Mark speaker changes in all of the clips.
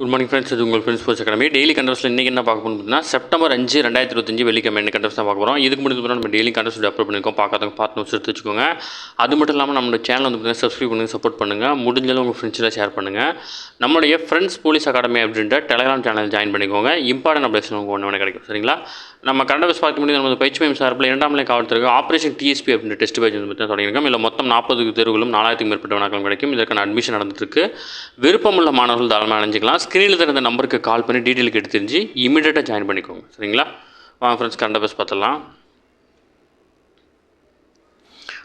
Speaker 1: Good morning friends இது உங்கள் friends போச்சு அகாடமி டெய்லி கண்டர்ஸில் இன்றைக்கி என்ன பார்க்க போகணும் செப்டம்பர் அஞ்சு ரெண்டாயிரத்தி இருபத்தஞ்சு வெள்ளிக்கிழமை என்ன கண்டர்ஸ் தான் பார்க்க போகிறோம் இதுக்கு முன்னாடி நம்ம டெய்லி கண்டர்ஸ் அப்லோட் பண்ணியிருக்கோம். பார்க்காதவங்க பார்த்து notes எடுத்து வச்சுக்கோங்க. அது மட்டும் இல்லாமல் நம்மளோட சேனல் வந்து பார்த்தீங்கன்னா சப்ஸ்கிரைப் பண்ணுங்கள் சப்போர்ட் பண்ணுங்கள் முடிஞ்சாலும் உங்கள் ஃப்ரெண்ட்ஸில் ஷேர் பண்ணுங்கள் நம்மளுடைய ஃப்ரெண்ட்ஸ் போலீஸ் அகாடமி அப்படின்ற டெலிகிராம் சேனல் ஜாயின் பண்ணிக்கோங்க. இம்பார்ட்டன்ட் அப்டேஷன் உங்களுக்கு ஒன்று வேணும் கிடைக்கும். சரிங்களா? நம்ம கண்டஸ் பார்க்க முடியும் நம்ம பயிற்சி மையம் சார்பில் இரண்டாம் நிலை காவல்துறைக்கு ஆப்ரேஷன் டிஎஸ்பி அப்படின்ற டெஸ்ட் பேஜ் வந்து பார்த்தீங்கன்னா தொடங்கியிருக்கோம். இல்லை மொத்தம் நாற்பது தேர்வுகளும் நாலாயிரத்துக்கு மேற்பட்ட வினாக்களும் கிடைக்கும். இதற்கான அட்மிஷன் நடந்துட்டுருக்கு விருப்பமுள்ள மாணவர்கள் தாராளமாக அணைஞ்சிக்கலாம் ஸ்க்ரீனில் தெரிந்த நம்பருக்கு கால் பண்ணி டீட்டெயில் கேட்டு தெரிஞ்சு இமீடியட்டாக ஜாயின் பண்ணிக்கோங்க. சரிங்களா? வாங்க ஃப்ரெண்ட்ஸ் கண்டபஸ் பார்த்துடலாம்.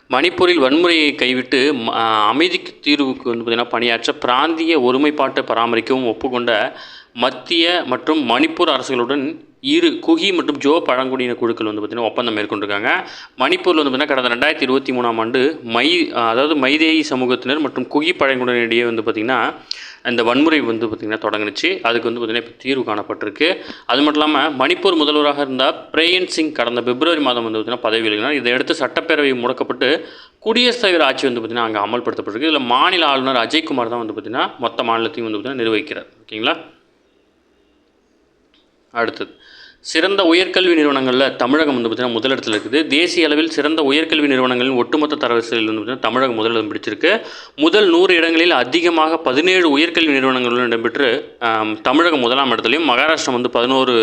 Speaker 1: மணிப்பூரில் வன்முறையை கைவிட்டு ம- அமைதிக்கு தீர்வுக்கு வந்து பார்த்திங்கன்னா பணியாற்ற பிராந்திய ஒருமைப்பாட்டை பராமரிக்கவும் ஒப்புக்கொண்ட மத்திய மற்றும் மணிப்பூர் அரசுகளுடன் இரு குகி மற்றும் ஜோ பழங்குடியின குழுக்கள் வந்து பார்த்திங்கன்னா ஒப்பந்தம் மேற்கொண்டிருக்காங்க. மணிப்பூரில் வந்து பார்த்திங்கன்னா கடந்த ரெண்டாயிரத்தி இருபத்தி மூணாம் ஆண்டு மை அதாவது மைதேயி சமூகத்தினர் மற்றும் குகி பழங்குடியினரிடையே வந்து பார்த்திங்கன்னா இந்த வன்முறை வந்து பார்த்திங்கன்னா தொடங்குனுச்சு. அதுக்கு வந்து பார்த்திங்கன்னா இப்போ தீர்வு காணப்பட்டிருக்கு. அது மட்டும் இல்லாமல் மணிப்பூர் முதல்வராக இருந்தால் பிரேயன் சிங் கடந்த பிப்ரவரி மாதம் வந்து பார்த்திங்கன்னா பதவி விலகினார். இதை அடுத்து சட்டப்பேரவை முடக்கப்பட்டு குடியரசுத் தலைவர் ஆட்சி வந்து பார்த்திங்கன்னா அங்கே அமல்படுத்தப்பட்டிருக்கு. இதில் மாநில ஆளுநர் அஜய்குமார் தான் வந்து பார்த்திங்கன்னா மொத்த மாநிலத்தையும் வந்து பார்த்திங்கன்னா நிர்வகிக்கிறார். ஓகேங்களா? அடுத்தது. சிறந்த உயர்கல்வி நிறுவனங்களில் தமிழகம் வந்து பார்த்திங்கன்னா முதலிடத்தில் இருக்குது. தேசிய அளவில் சிறந்த உயர்கல்வி நிறுவனங்களின் ஒட்டுமொத்த தரவரிசையில் வந்து பார்த்திங்கன்னா தமிழகம் முதலிடம் பிடிச்சிருக்கு. முதல் நூறு இடங்களில் அதிகமாக பதினேழு உயர்கல்வி நிறுவனங்களுடன் இடம்பெற்று தமிழகம் முதலாம் இடத்துலையும் மகாராஷ்டிரம் வந்து பதினோரு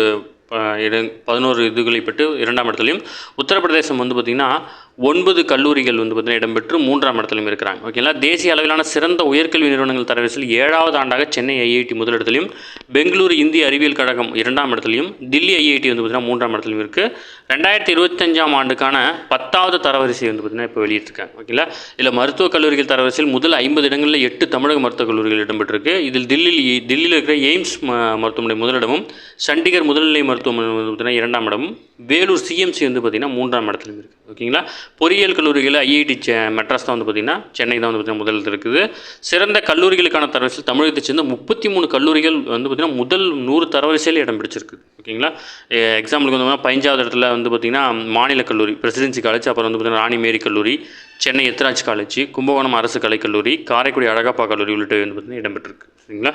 Speaker 1: இட பதினோரு இதுகளை பெற்று இரண்டாம் இடத்துலையும் உத்தரப்பிரதேசம் வந்து பார்த்திங்கன்னா ஒன்பது கல்லூரிகள் வந்து பார்த்திங்கன்னா இடம்பெற்று மூன்றாம் இடத்துலையும் இருக்கிறாங்க. ஓகேங்களா? தேசிய அளவிலான சிறந்த உயர்கல்வி நிறுவனங்கள் தரவரிசையில் ஏழாவது ஆண்டாக சென்னை ஐஐடி முதலிடத்திலையும் பெங்களூரு இந்திய அறிவியல் கழகம் இரண்டாம் இடத்துலையும் தில்லி ஐஐடி வந்து பார்த்திங்கன்னா மூன்றாம் இடத்துலையும் இருக்குது ரெண்டாயிரத்தி இருபத்தஞ்சாம் ஆண்டுக்கான பத்தாவது தரவரிசை வந்து பார்த்திங்கன்னா இப்போ வெளியிட்டிருக்காங்க. ஓகேங்களா? இதில் மருத்துவக் கல்லூரிகள் தரவரிசையில் முதல் ஐம்பது இடங்களில் எட்டு தமிழக மருத்துவக் கல்லூரிகள் இடம்பெற்றிருக்கு. இதில் தில்லியில் தில்லியில் இருக்கிற எய்ம்ஸ் ம- மருத்துவமனை முதலிடமும் சண்டிகர் முதல்நிலை மருத்துவமனை வந்து பார்த்திங்கன்னா இரண்டாம் இடமும் வேலூர் சிஎம்சி வந்து பார்த்திங்கன்னா மூன்றாம் இடத்துலையும் இருக்குது ஓகேங்களா? பொறியியல் கல்லூரிகளில் ஐஐடி மெட்ராஸ் தான் வந்து பார்த்திங்கன்னா சென்னை தான் வந்து பார்த்திங்கன்னா முதலில் இருக்குது. சிறந்த கல்லூரிகளுக்கான தரவரிசையில் தமிழகத்தை சேர்ந்த முப்பத்தி மூணு கல்லூரிகள் வந்து பார்த்திங்கன்னா முதல் நூறு தரவரிசையில் இடம் பிடிச்சிருக்கு. ஓகேங்களா? எக்ஸாம்பிளுக்கு வந்து பதினஞ்சாவது இடத்துல வந்து பார்த்திங்கன்னா மாநில கல்லூரி பிரசிடென்சி காலேஜ் அப்புறம் வந்து பார்த்திங்கன்னா ராணி மேரி கல்லூரி சென்னை எத்ராஜ் காலேஜ் கும்பகோணம் அரசு கலைக்கல்லூரி காரைக்குடி அழகப்பா கல்லூரி உள்ளிட்ட வந்து பார்த்திங்கன்னா இடம்பெற்றிருக்கு சரிங்களா?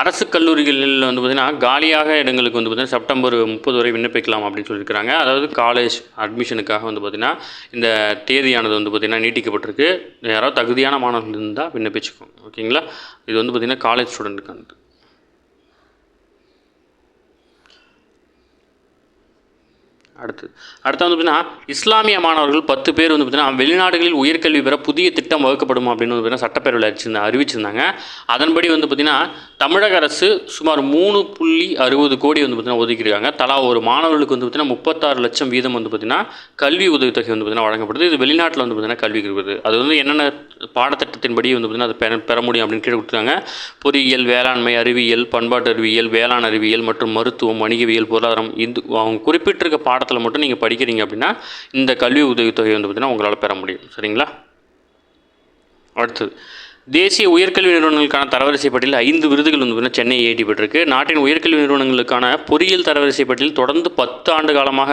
Speaker 1: அரசு கல்லூரிகளில் வந்து பார்த்திங்கன்னா காலியாக இடங்களுக்கு வந்து பார்த்திங்கன்னா செப்டம்பர் முப்பது வரை விண்ணப்பிக்கலாம் அப்படின்னு சொல்லியிருக்கிறாங்க. அதாவது காலேஜ் அட்மிஷனுக்காக வந்து பார்த்திங்கன்னா இந்த தேதியானது வந்து பார்த்திங்கன்னா நீட்டிக்கப்பட்டிருக்கு. யாராவது தகுதியான மாணவர்கள் இருந்தால் விண்ணப்பிச்சுக்கோங்க. ஓகேங்களா? இது வந்து பார்த்திங்கன்னா காலேஜ் ஸ்டூடெண்ட்டுக்கானது. அடுத்து அடுத்து வந்து பார்த்தீங்கன்னா இஸ்லாமிய மாணவர்கள் பத்து பேர் வந்து பார்த்தீங்கன்னா வெளிநாடுகளில் உயர்கல்வி பெற புதிய திட்டம் வகுக்கப்படும் அப்படின்னு வந்து பார்த்தீங்கன்னா சட்டப்பேரவையில் அறிவிச்சிருந்தா அறிவிச்சிருந்தாங்க அதன்படி வந்து பார்த்திங்கன்னா தமிழக அரசு சுமார் மூணு புள்ளி அறுபது கோடி வந்து பார்த்தீங்கன்னா ஒதுக்கியிருக்காங்க தலா ஒரு மாணவர்களுக்கு வந்து பார்த்திங்கன்னா முப்பத்தாறு லட்சம் வீதம் வந்து பார்த்திங்கன்னா கல்வி உதவித்தொகை வந்து பார்த்திங்கன்னா வழங்கப்படுது இது வெளிநாட்டில் வந்து பார்த்திங்கன்னா கல்வி இருக்குது அது வந்து என்னென்ன பாடத்திட்டத்தின்படி வந்து பார்த்திங்கன்னா அது பெற பெற முடியும் அப்படின்னு கீழே கொடுத்துருக்காங்க பொறியியல் வேளாண்மை அறிவியல் பண்பாட்டு அறிவியல் வேளாண் அறிவியல் மற்றும் மருத்துவம் வணிகவியல் பொருளாதாரம் இந்து அவங்க குறிப்பிட்டிருக்க பாட பாடத்தில் மட்டும் நீங்கள் படிக்கிறீங்க அப்படின்னா இந்த கல்வி உதவித்தொகை வந்து பார்த்தீங்கன்னா உங்களால் பெற முடியும். சரிங்களா? அடுத்தது. தேசிய உயர்கல்வி நிறுவனங்களுக்கான தரவரிசை பட்டியலில் ஐந்து விருதுகள் வந்து பார்த்தீங்கன்னா சென்னை ஐஐடி பெற்றிருக்கு நாட்டின் உயர்கல்வி நிறுவனங்களுக்கான பொறியியல் தரவரிசை பட்டியலில் தொடர்ந்து பத்து ஆண்டு காலமாக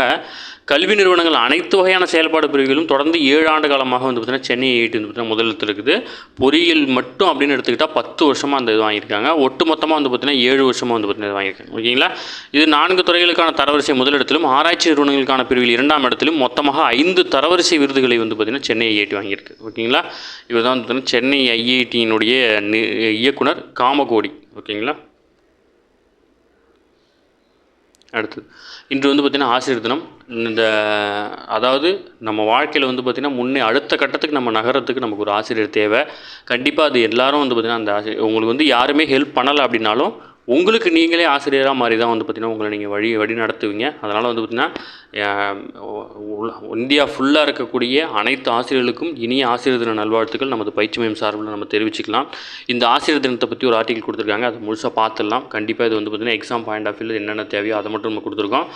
Speaker 1: கல்வி நிறுவனங்கள் அனைத்து வகையான செயல்பாடு பிரிவுகளும் தொடர்ந்து ஏழு ஆண்டு காலமாக வந்து பார்த்தீங்கன்னா சென்னை ஐஐடி வந்து பார்த்தீங்கன்னா முதலிடத்தில் இருக்குது. பொறியியல் மட்டும் அப்படின்னு எடுத்துக்கிட்டால் பத்து வருஷமாக அந்த இது வாங்கியிருக்காங்க. ஒட்டு மொத்தமாக வந்து பார்த்தீங்கன்னா ஏழு வருஷமாக வந்து பார்த்தீங்கன்னா இது வாங்கியிருக்காங்க. ஓகேங்களா? இது நான்கு துறைகளுக்கான தரவரிசை முதலிடத்திலும் ஆராய்ச்சி நிறுவனங்களுக்கான பிரிவில் இரண்டாம் இடத்திலும் மொத்தமாக ஐந்து தரவரிசை விருதுகளை வந்து பார்த்தீங்கன்னா சென்னை ஐஐடி வாங்கியிருக்கு. ஓகேங்களா? இவர் தான் வந்து பார்த்தீங்கன்னா சென்னை ஐஐடியினுடைய நி- இயக்குனர் காமகோடி. ஓகேங்களா? அடுத்தது. இன்று வந்து பார்த்திங்கன்னா ஆசிரியர் தினம். இந்த அதாவது நம்ம வாழ்க்கையில் வந்து பார்த்திங்கன்னா முன்னே அடுத்த கட்டத்துக்கு நம்ம நகரத்துக்கு நமக்கு ஒரு ஆசிரியர் தேவை. கண்டிப்பாக அது எல்லாரும் வந்து பார்த்திங்கன்னா அந்த ஆசிரியர் உங்களுக்கு வந்து யாருமே ஹெல்ப் பண்ணலை அப்படின்னாலும் உங்களுக்கு நீங்களே ஆசிரியராக மாதிரி தான் வந்து பார்த்திங்கன்னா உங்களை நீங்கள் வழி வழி நடத்துவீங்க அதனால் வந்து பார்த்திங்கன்னா இந்தியா ஃபுல்லாக இருக்கக்கூடிய அனைத்து ஆசிரியர்களுக்கும் இனிய ஆசிரியர் தின நல்வாழ்த்துக்கள். நமது பயிற்சி மையம் சார்பில் நம்ம தெரிவிச்சுக்கலாம். இந்த ஆசிரியர் தினத்தை பற்றி ஒரு ஆர்டிகல் கொடுத்துருக்காங்க. அதை முழுசாக பார்த்துடலாம். கண்டிப்பாக இது வந்து பார்த்திங்கன்னா எக்ஸாம் பாயிண்ட் ஆஃப் வியூவில் என்னென்ன தேவையோ அதை மட்டும் நம்ம கொடுத்துருக்கோம்.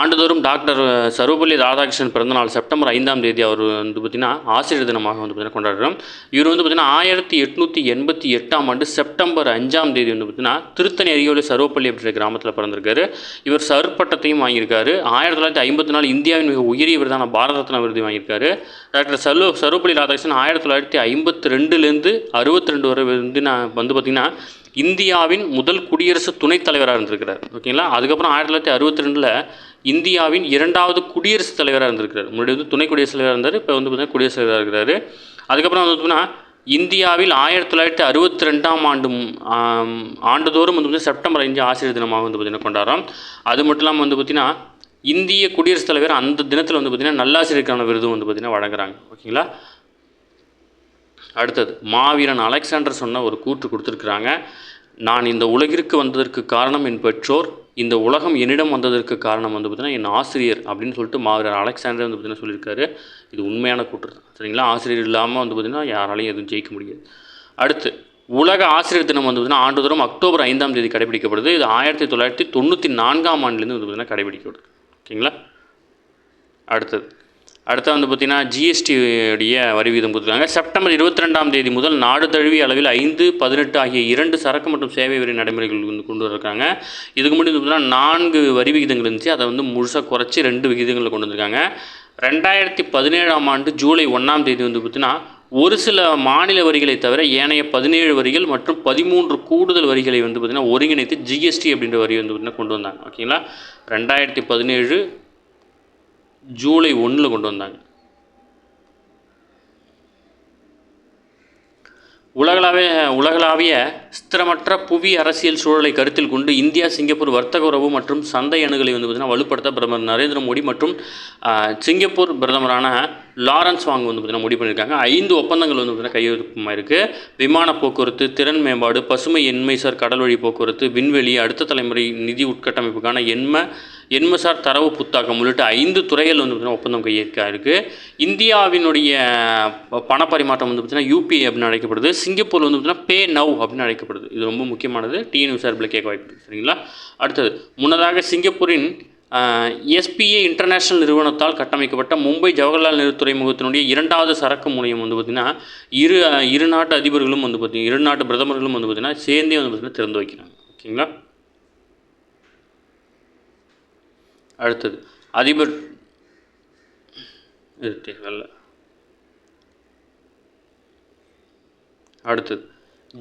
Speaker 1: ஆண்டுதோறும் டாக்டர் சர்வபள்ளி ராதாகிருஷ்ணன் பிறந்தநாள் செப்டம்பர் ஐந்தாம் தேதி அவர் வந்து பார்த்திங்கன்னா ஆசிரியர் தினமாக வந்து பார்த்திங்கன்னா கொண்டாடுறோம். இவர் வந்து பார்த்திங்கன்னா ஆயிரத்தி எட்நூற்றி எண்பத்தி எட்டாம் ஆண்டு செப்டம்பர் அஞ்சாம் தேதி வந்து பார்த்திங்கன்னா திருத்தணி அருகே சர்வப்பள்ளி அப்படின்ற கிராமத்தில் பிறந்திருக்காரு. இவர் சர்பட்டத்தையும் வாங்கியிருக்காரு. ஆயிரத்தி தொள்ளாயிரத்தி ஐம்பத்தி நாலு இந்தியாவின் மிக உயரிய விருதான பாரத ரத்னா விருது வாங்கியிருக்காரு. டாக்டர் சர்வ சர்வப்பள்ளி ராதாகிருஷ்ணன் ஆயிரத்தி தொள்ளாயிரத்தி ஐம்பத்தி ரெண்டுலேருந்து அறுபத்தி ரெண்டு வரை வந்து நான் வந்து பார்த்திங்கன்னா இந்தியாவின் முதல் குடியரசு துணைத் தலைவராக இருந்திருக்கிறார். ஓகேங்களா? அதுக்கப்புறம் ஆயிரத்தி தொள்ளாயிரத்தி அறுபத்தி ரெண்டில் இந்தியாவின் இரண்டாவது குடியரசுத் தலைவராக இருந்திருக்கிறார். முன்னாடி வந்து துணை குடியரசுத் தலைவராக இருந்தார் இப்போ வந்து பார்த்தீங்கன்னா குடியரசுத் தலைவராக இருக்கிறாரு. அதுக்கப்புறம் வந்து பார்த்தீங்கன்னா இந்தியாவில் ஆயிரத்தி தொள்ளாயிரத்தி அறுபத்தி ரெண்டாம் ஆண்டு ஆண்டுதோறும் வந்து செப்டம்பர் அஞ்சு ஆசிரியர் தினமாக வந்து பார்த்திங்கன்னா கொண்டாடுறோம் அது மட்டும் இல்லாமல் வந்து பார்த்திங்கன்னா இந்திய குடியரசுத் தலைவர் அந்த தினத்தில் வந்து பார்த்திங்கன்னா நல்லாசிரியருக்கான விருதும் வந்து பார்த்திங்கன்னா வழங்குறாங்க. ஓகேங்களா? அடுத்தது மாவீரன் அலெக்சாண்டர் சொன்ன ஒரு கூற்று கொடுத்துருக்குறாங்க. நான் இந்த உலகிற்கு வந்ததற்கு காரணம் என் பெற்றோர் இந்த உலகம் என்னிடம் வந்ததற்கு காரணம் வந்து பார்த்தீங்கன்னா என் ஆசிரியர் அப்படின்னு சொல்லிட்டு மாவீரர் அலெக்சாண்டர் வந்து பார்த்தீங்கன்னா சொல்லியிருக்காரு. இது உண்மையான கூற்று தான் சரிங்களா? ஆசிரியர் இல்லாமல் வந்து பார்த்திங்கன்னா யாராலையும் எதுவும் ஜெயிக்க முடியாது. அடுத்து உலக ஆசிரியர் தினம் வந்து பார்த்தீங்கன்னா ஆண்டுதோறும் அக்டோபர் ஐந்தாம் தேதி கடைபிடிக்கப்படுது. இது ஆயிரத்தி தொள்ளாயிரத்தி தொண்ணூற்றி நான்காம் ஆண்டுலேருந்து வந்து பார்த்தீங்கன்னா கடைபிடிக்கப்படுது. ஓகேங்களா? அடுத்தது. அடுத்து வந்து பார்த்திங்கன்னா ஜிஎஸ்டி உடைய வரி வீதம் கொடுத்துருக்காங்க. செப்டம்பர் இருபத்தி ரெண்டாம் தேதி முதல் நாடு தழுவிய அளவில் ஐந்து பதினெட்டு ஆகிய இரண்டு சரக்கு மற்றும் சேவை வரி நடைமுறைகள் வந்து கொண்டு வந்திருக்காங்க. இதுக்கு முன்னாடி வந்து பார்த்தீங்கன்னா நான்கு வரி விகிதங்கள் இருந்துச்சு. அதை வந்து முழுசாக குறைச்சி ரெண்டு விகிதங்களில் கொண்டு வந்திருக்காங்க. ரெண்டாயிரத்தி பதினேழாம் ஆண்டு ஜூலை ஒன்றாம் தேதி வந்து பார்த்திங்கன்னா ஒரு சில மாநில வரிகளை தவிர ஏனைய பதினேழு வரிகள் மற்றும் பதிமூன்று கூடுதல் வரிகளை வந்து பார்த்திங்கன்னா ஒருங்கிணைத்து ஜிஎஸ்டி அப்படின்ற வரி வந்து பார்த்திங்கன்னா கொண்டு வந்தாங்க. ஓகேங்களா? ரெண்டாயிரத்தி பதினேழு ஜூலை ஒன்றில் கொண்டு வந்தாங்க. உலகளாவிய உலகளாவிய ஸ்திரமற்ற புவி அரசியல் சூழலை கருத்தில் கொண்டு இந்தியா சிங்கப்பூர் வர்த்தக உறவு மற்றும் சந்தை அணுகலை வந்து பார்த்திங்கன்னா வலுப்படுத்த பிரதமர் நரேந்திர மோடி மற்றும் சிங்கப்பூர் பிரதமரான லாரன்ஸ் வாங் வந்து பார்த்திங்கன்னா முடிவு பண்ணியிருக்காங்க. ஐந்து ஒப்பந்தங்கள் வந்து பார்த்திங்கன்னா கையெழுத்துமாக இருக்குது விமான போக்குவரத்து திறன் மேம்பாடு பசுமை எண்மைசார் கடல் வழி போக்குவரத்து விண்வெளி அடுத்த தலைமுறை நிதி உட்கட்டமைப்புக்கான எண்மை எண்மசார் தரவு புத்தாக்கம் உள்ளிட்ட ஐந்து துறைகள் வந்து பார்த்திங்கன்னா ஒப்பந்தம் கையேற்க இருக்குது இந்தியாவினுடைய பணப்பரிமாற்றம் வந்து பார்த்திங்கன்னா யூபிஐ அப்படின்னு அழைக்கப்படுது. சிங்கப்பூர் வந்து பார்த்திங்கன்னா பே நவ் அப்படின்னு அழைக்கப்படுது. இது ரொம்ப முக்கியமானது. டிஎன் விசாரிப்பில் கேட்க வாய்ப்பு சரிங்களா? அடுத்தது முன்னதாக சிங்கப்பூரின் எஸ்பிஏ இன்டர்நேஷனல் நிறுவனத்தால் கட்டமைக்கப்பட்ட மும்பை ஜவஹர்லால் நேரு துறைமுகத்தினுடைய இரண்டாவது சரக்கு முனையம் வந்து பார்த்திங்கன்னா இரு இரு நாட்டு அதிபர்களும் வந்து பார்த்திங்கன்னா இரு நாட்டு பிரதமர்களும் வந்து பார்த்திங்கன்னா சேர்ந்தே வந்து பார்த்திங்கன்னா திறந்து வைக்கிறாங்க. ஓகேங்களா? அடுத்தது. அதிபர் இது தேவையில்ல அடுத்தது.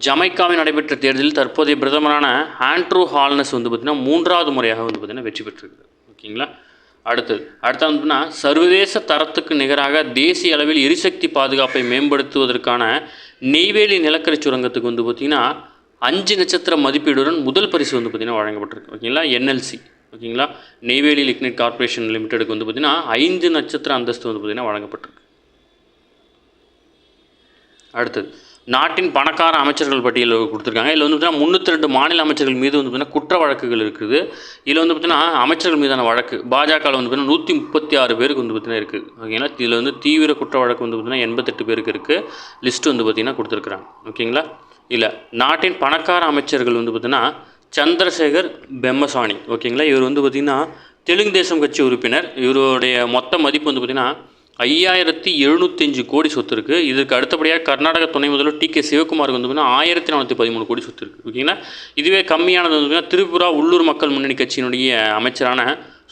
Speaker 1: ஜமைக்காவில் நடைபெற்ற தேர்தலில் தற்போதைய பிரதமரான ஆண்ட்ரூ ஹால்னஸ் வந்து பார்த்திங்கன்னா மூன்றாவது முறையாக வந்து பார்த்திங்கன்னா வெற்றி பெற்றிருக்குது ஓகேங்களா? அடுத்தது. அடுத்து வந்துன்னா சர்வதேச தரத்துக்கு நிகராக தேசிய அளவில் எரிசக்தி பாதுகாப்பை மேம்படுத்துவதற்கான நெய்வேலி நிலக்கரி சுரங்கத்துக்கு வந்து பார்த்திங்கன்னா அஞ்சு நட்சத்திர மதிப்பீடுடன் முதல் பரிசு வந்து பார்த்திங்கன்னா வழங்கப்பட்டிருக்கு. ஓகேங்களா? என்எல்சி. ஓகேங்களா? நெய்வேலி லிக்னைட் கார்ப்பரேஷன் லிமிடெடுக்கு வந்து பார்த்திங்கன்னா ஐந்து நட்சத்திர அந்தஸ்து வந்து பார்த்திங்கன்னா வழங்கப்பட்டிருக்கு. அடுத்தது நாட்டின் பணக்கார அமைச்சர்கள் பட்டியலில் கொடுத்துருக்காங்க. இதில் வந்து பார்த்தீங்கன்னா முந்நூற்றி ரெண்டு மாநில அமைச்சர்கள் மீது வந்து பார்த்தீங்கன்னா குற்ற வழக்குகள் இருக்குது. இதில் வந்து பார்த்தீங்கன்னா அமைச்சர்கள் மீதான வழக்கு பாஜகவில் வந்து பார்த்தீங்கன்னா நூற்றி முப்பத்தி ஆறு பேருக்கு வந்து பார்த்தீங்கன்னா இருக்குது ஓகேங்களா? இதில் வந்து தீவிர குற்ற வழக்கு வந்து பார்த்தீங்கன்னா எண்பத்தெட்டு பேருக்கு இருக்குது லிஸ்ட் வந்து பார்த்திங்கன்னா கொடுத்துருக்குறாங்க. ஓகேங்களா? இல்லை நாட்டின் பணக்கார அமைச்சர்கள் வந்து பார்த்திங்கன்னா சந்திரசேகர் பெம்மசாணி. ஓகேங்களா? இவர் வந்து பார்த்திங்கன்னா தெலுங்கு தேசம் கட்சி உறுப்பினர். இவருடைய மொத்த மதிப்பு வந்து பார்த்திங்கன்னா ஐயாயிரத்தி எழுநூத்தஞ்சு கோடி சொத்து இருக்குது இதுக்கு அடுத்தபடியாக கர்நாடக துணை முதல்வர் டி கே சிவகுமாருக்கு வந்து பார்த்திங்கன்னா ஆயிரத்தி நானூற்றி பதிமூணு கோடி சொத்து இருக்குது ஓகேங்களா? இதுவே கம்மியானது வந்து பார்த்திங்கன்னா திரிபுரா உள்ளூர் மக்கள் முன்னணி கட்சியினுடைய அமைச்சரான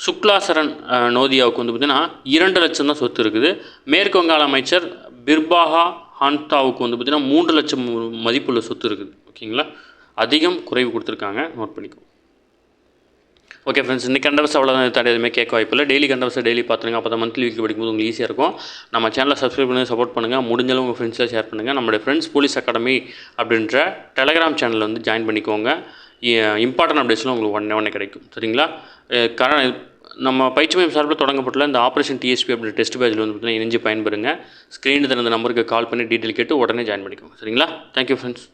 Speaker 1: சுக்லாசரன் நோதியாவுக்கு வந்து பார்த்திங்கன்னா இரண்டு லட்சம் தான் சொத்து இருக்குது. மேற்கு வங்காள அமைச்சர் பிர்பாஹா ஹான்தாவுக்கு வந்து பார்த்திங்கன்னா மூன்று லட்சம் மதிப்புள்ள சொத்து இருக்குது. ஓகேங்களா? அதிகம் குறைவு கொடுத்துருக்காங்க. நோட் பண்ணிக்கோ. ஓகே ஃப்ரெண்ட்ஸ் இந்த கண்டவர்ஸ் அவ்வளோதான் தாண்டி எதுவுமே கேட்க வாய்ப்பில்லை டெய்லி கண்டவர்ஸை டெய்லி பார்த்துருங்க. அப்போ தான் மந்த்லி வீக் படிக்கும்போது உங்களுக்கு ஈஸியாக இருக்கும். நம்ம சேனலை சப்ஸ்கிரைப் பண்ணி சப்போர்ட் பண்ணுங்கள் முடிஞ்சளவு உங்கள் ஃப்ரெண்ட்ஸில் ஷேர் பண்ணுங்கள் நம்மளுடைய ஃப்ரெண்ட்ஸ் போலீஸ் அகாடமி அப்படின்ற டெலகிராம் சேனலில் வந்து ஜாயின் பண்ணிக்கோங்க. இம்பார்ட்டன்ட் அப்டேட்ஸ்லாம் உங்களுக்கு ஒன்றே ஒன்றே கிடைக்கும். சரிங்களா? அஹ் கர நம்ம பயிற்சி மையம் சார்பில் தொடங்கப்பட்டுள்ள இந்த ஆப்ரேஷன் டிஎஸ்பி அப்படின்ற டெஸ்ட் பேஜில் வந்து பார்த்தீங்கன்னா இணைஞ்சு பயன்பெறுங்க. ஸ்க்ரீனில் தர இந்த நம்பருக்கு கால் பண்ணி டீட்டெயில் கேட்டு உடனே ஜாயின் பண்ணிக்கோங்க. சரிங்களா? Thank you friends